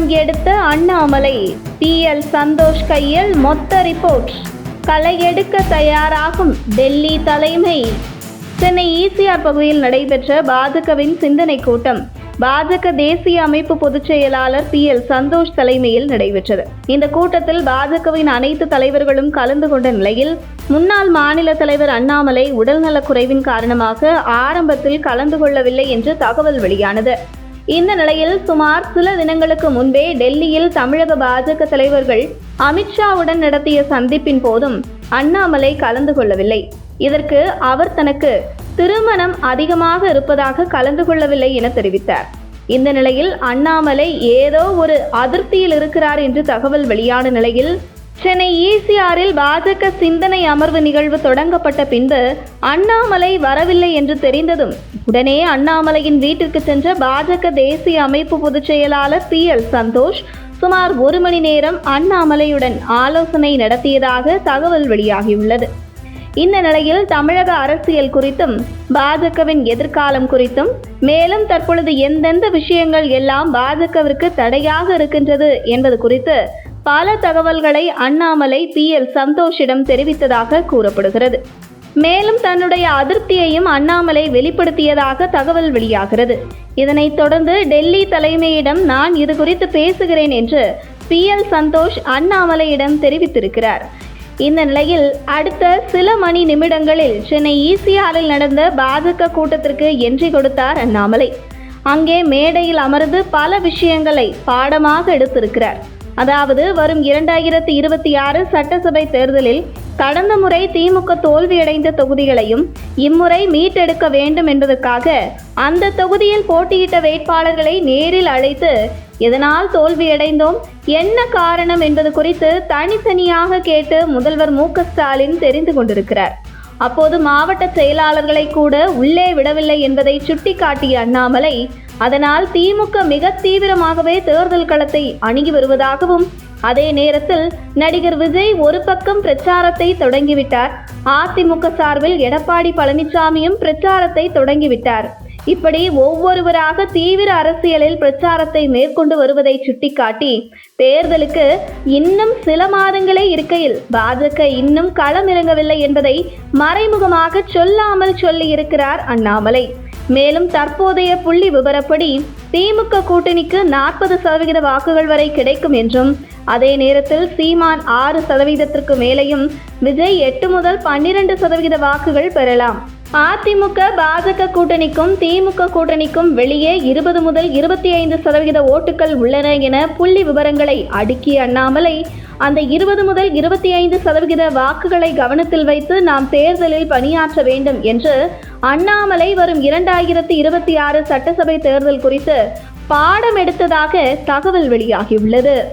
படம் எடுத்த Annamalai B. L. Santhosh கையில் மொத்த ரிப்போர்ட் களை எடுக்க தயாராகும் டெல்லி தலைமை. சென்னை ஈசிஆர் பகுதியில் நடைபெற்ற பாஜகவின் சிந்தனை கூட்டம். பாஜக தேசிய அமைப்பு பொதுச் செயலாளர் பி. எல். சந்தோஷ் தலைமையில் நடைபெற்றது. இந்த கூட்டத்தில் பாஜகவின் அனைத்து தலைவர்களும் கலந்து கொண்ட நிலையில் முன்னாள் மாநில தலைவர் அண்ணாமலை உடல்நலக் குறைவின் காரணமாக ஆரம்பத்தில் கலந்து கொள்ளவில்லை என்று தகவல் வெளியானது. இந்த நிலையில் சுமார் சில தினங்களுக்கு முன்பே டெல்லியில் தமிழக பாஜக தலைவர்கள் அமித்ஷாவுடன் நடத்திய சந்திப்பின் போதும் அண்ணாமலை கலந்து கொள்ளவில்லை. இதற்கு அவர் தனக்கு திருமணம் அதிகமாக இருப்பதாக கலந்து கொள்ளவில்லை என தெரிவித்தார். இந்த நிலையில் அண்ணாமலை ஏதோ ஒரு அதிருப்தியில் இருக்கிறார் என்று தகவல் வெளியான நிலையில் சென்னை ஈசிஆரில் பாஜக சிந்தனை அமர்வு நிகழ்வு தொடங்கப்பட்ட பின்பு அண்ணாமலை வரவில்லை என்று தெரிந்ததும் உடனே அண்ணாமலையின் வீட்டிற்கு சென்ற பாஜக தேசிய அமைப்பு பொதுச் செயலாளர் பி எல் சந்தோஷ் சுமார் ஒரு மணி நேரம் அண்ணாமலையுடன் ஆலோசனை நடத்தியதாக தகவல் வெளியாகியுள்ளது. இந்த நிலையில் தமிழக அரசியல் குறித்தும் பாஜகவின் எதிர்காலம் குறித்தும் மேலும் தற்பொழுது எந்தெந்த விஷயங்கள் எல்லாம் பாஜகவிற்கு தடையாக இருக்கின்றது என்பது குறித்து பல தகவல்களை அண்ணாமலை பி. எல். சந்தோஷிடம் தெரிவித்ததாக கூறப்படுகிறது. மேலும் தன்னுடைய அதிருப்தியையும் அண்ணாமலை வெளிப்படுத்தியதாக தகவல் வெளியாகிறது. இதனைத் தொடர்ந்து டெல்லி தலைமையிடம் நான் இது குறித்து பேசுகிறேன் என்று பி. எல். சந்தோஷ் அண்ணாமலையிடம் தெரிவித்திருக்கிறார். இந்த நிலையில் அடுத்த சில மணி நிமிடங்களில் சென்னை ஈசிஆரில் நடந்த பாஜக கூட்டத்திற்கு என்றி கொடுத்தார் அண்ணாமலை. அங்கே மேடையில் அமர்ந்து பல விஷயங்களை பாடமாக எடுத்திருக்கிறார். அதாவது வரும் இரண்டாயிரத்தி இருபத்தி ஆறு சட்டசபை தேர்தலில் கடந்த முறை திமுக தோல்வியடைந்த தொகுதிகளையும் இம்முறை மீட்டெடுக்க வேண்டும் என்பதற்காக அந்த தொகுதியில் போட்டியிட்ட வேட்பாளர்களை நேரில் அழைத்து எதனால் தோல்வியடைந்தோம்? என்ன காரணம்? என்பது குறித்து தனித்தனியாக கேட்டு முதல்வர் மு ஸ்டாலின் தெரிந்து கொண்டிருக்கிறார். அப்போது மாவட்ட செயலாளர்களை கூட உள்ளே விடவில்லை என்பதை சுட்டிக்காட்டிய அண்ணாமலை அதனால் திமுக மிக தீவிரமாகவே தேர்தல் களத்தை அணுகி வருவதாகவும் அதே நேரத்தில் நடிகர் விஜய் ஒரு பக்கம் பிரச்சாரத்தை தொடங்கிவிட்டார். அதிமுக சார்பில் எடப்பாடி பழனிசாமியும் பிரச்சாரத்தை தொடங்கிவிட்டார். இப்படி ஒவ்வொருவராக தீவிர அரசியலில் பிரச்சாரத்தை மேற்கொண்டு வருவதை சுட்டிக்காட்டி தேர்தலுக்கு இன்னும் சில மாதங்களே இருக்கையில் பாஜக இன்னும் களம் இறங்கவில்லை என்பதை மறைமுகமாக சொல்லாமல் சொல்லியிருக்கிறார் அண்ணாமலை. மேலும் தற்போதைய புள்ளி விவரப்படி திமுக கூட்டணிக்கு நாற்பது சதவிகித வாக்குகள் வரை கிடைக்கும் என்றும் அதே நேரத்தில் சீமான் ஆறு சதவீதத்திற்கு மேலேயும் விஜய் எட்டு முதல் பன்னிரண்டு சதவிகித வாக்குகள் பெறலாம். அதிமுக பாஜக கூட்டணிக்கும் திமுக கூட்டணிக்கும் வெளியே இருபது முதல் இருபத்தி ஐந்து சதவிகித ஓட்டுகள் உள்ளன என புள்ளி விவரங்களை அடுக்கி அண்ணாமலை அந்த இருபது முதல் இருபத்தி ஐந்து சதவிகித வாக்குகளை கவனத்தில் வைத்து நாம் தேர்தலில் பணியாற்ற வேண்டும் என்று அண்ணாமலை வரும் இரண்டாயிரத்தி இருபத்தி ஆறு சட்டசபை தேர்தல் குறித்து பாடம் எடுத்ததாக தகவல் வெளியாகியுள்ளது.